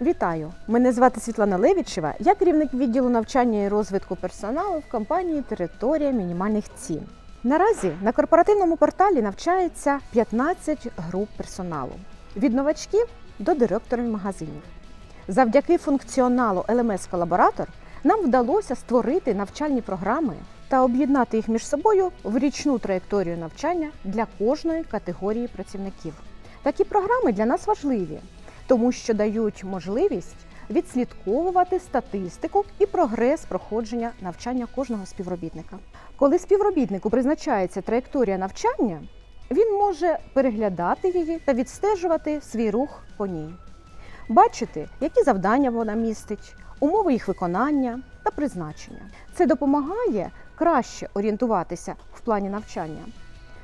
Вітаю! Мене звати Світлана Левічева. Я керівник відділу навчання і розвитку персоналу в компанії Територія мінімальних цін. Наразі на корпоративному порталі навчається 15 груп персоналу від новачків до директорів магазинів. Завдяки функціоналу LMS Колаборатор нам вдалося створити навчальні програми та об'єднати їх між собою в річну траєкторію навчання для кожної категорії працівників. Такі програми для нас важливі, тому що дають можливість відслідковувати статистику і прогрес проходження навчання кожного співробітника. Коли співробітнику призначається траєкторія навчання, він може переглядати її та відстежувати свій рух по ній, бачити, які завдання вона містить, умови їх виконання та призначення. Це допомагає краще орієнтуватися в плані навчання.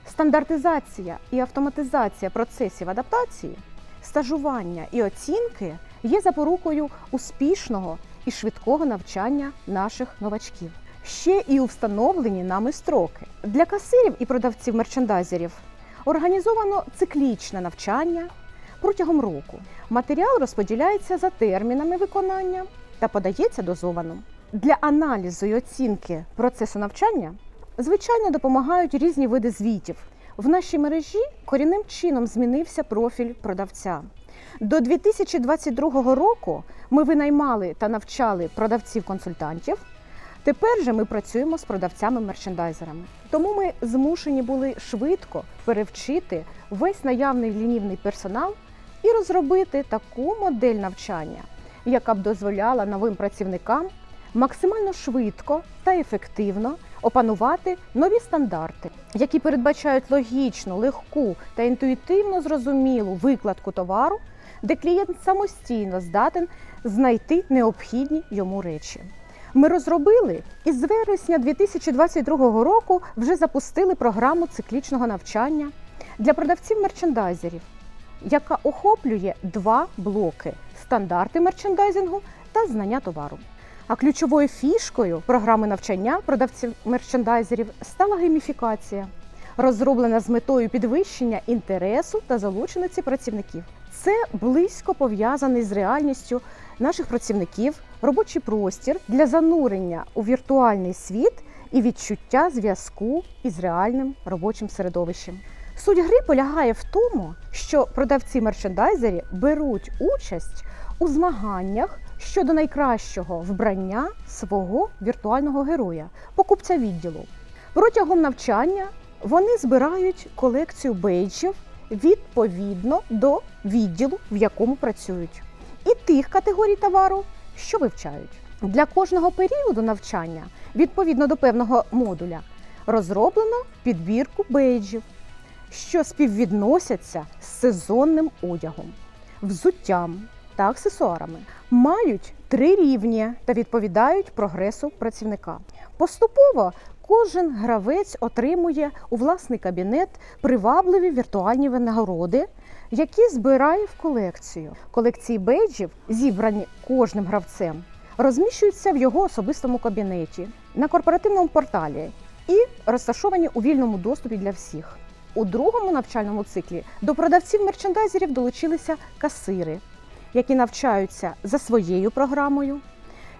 Стандартизація і автоматизація процесів адаптації, стажування і оцінки є запорукою успішного і швидкого навчання наших новачків. Ще і у встановлені нами строки. Для касирів і продавців мерчендайзерів організовано циклічне навчання протягом року. Матеріал розподіляється за термінами виконання та подається дозовано. Для аналізу і оцінки процесу навчання звичайно допомагають різні види звітів. В нашій мережі корінним чином змінився профіль продавця. До 2022 року ми винаймали та навчали продавців-консультантів. Тепер же ми працюємо з продавцями-мерчендайзерами. Тому ми змушені були швидко перевчити весь наявний лінівний персонал і розробити таку модель навчання, яка б дозволяла новим працівникам максимально швидко та ефективно опанувати нові стандарти, які передбачають логічну, легку та інтуїтивно зрозумілу викладку товару, де клієнт самостійно здатен знайти необхідні йому речі. Ми розробили і з вересня 2022 року вже запустили програму циклічного навчання для продавців мерчендайзерів, яка охоплює два блоки: стандарти мерчендайзингу та знання товару. А ключовою фішкою програми навчання продавців мерчендайзерів стала гейміфікація, розроблена з метою підвищення інтересу та залученості працівників. Це близько пов'язаний з реальністю наших працівників, робочий простір для занурення у віртуальний світ і відчуття зв'язку із реальним робочим середовищем. Суть гри полягає в тому, що продавці мерчендайзері беруть участь у змаганнях щодо найкращого вбрання свого віртуального героя, покупця відділу. Протягом навчання вони збирають колекцію бейджів відповідно до відділу, в якому працюють, і тих категорій товару, що вивчають. Для кожного періоду навчання, відповідно до певного модуля, розроблено підбірку бейджів, що співвідносяться з сезонним одягом, взуттям та аксесуарами. Мають три рівні та відповідають прогресу працівника. Поступово кожен гравець отримує у власний кабінет привабливі віртуальні винагороди, які збирає в колекцію. Колекції бейджів, зібрані кожним гравцем, розміщуються в його особистому кабінеті на корпоративному порталі і розташовані у вільному доступі для всіх. У другому навчальному циклі до продавців мерчендайзерів долучилися касири, які навчаються за своєю програмою.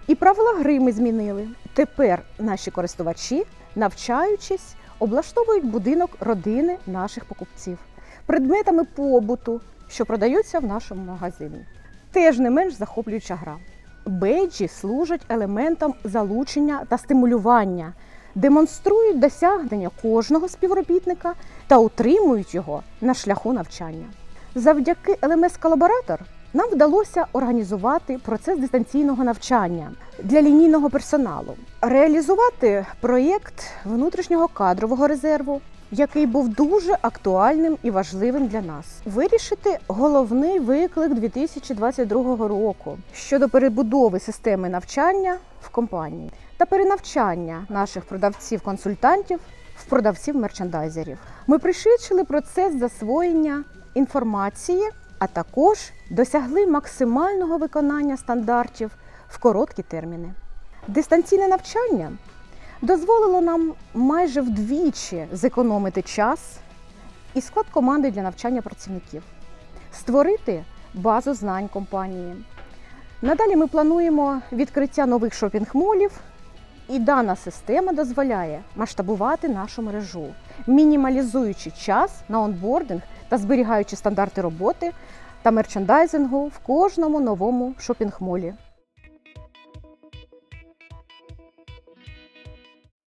І правила гри ми змінили. Тепер наші користувачі, навчаючись, облаштовують будинок родини наших покупців предметами побуту, що продаються в нашому магазині. Теж не менш захоплююча гра. Бейджі служать елементом залучення та стимулювання, демонструють досягнення кожного співробітника та утримують його на шляху навчання. Завдяки LMS Колаборатор нам вдалося організувати процес дистанційного навчання для лінійного персоналу, реалізувати проєкт внутрішнього кадрового резерву, який був дуже актуальним і важливим для нас, вирішити головний виклик 2022 року щодо перебудови системи навчання в компанії та перенавчання наших продавців-консультантів в продавців мерчендайзерів. Ми пришвидшили процес засвоєння інформації а також досягли максимального виконання стандартів в короткі терміни. Дистанційне навчання дозволило нам майже вдвічі зекономити час і склад команди для навчання працівників, створити базу знань компанії, Надалі ми плануємо відкриття нових шопінг-молів, і дана система дозволяє масштабувати нашу мережу, мінімалізуючи час на онбординг та зберігаючи стандарти роботи та мерчендайзингу в кожному новому шопінг-молі.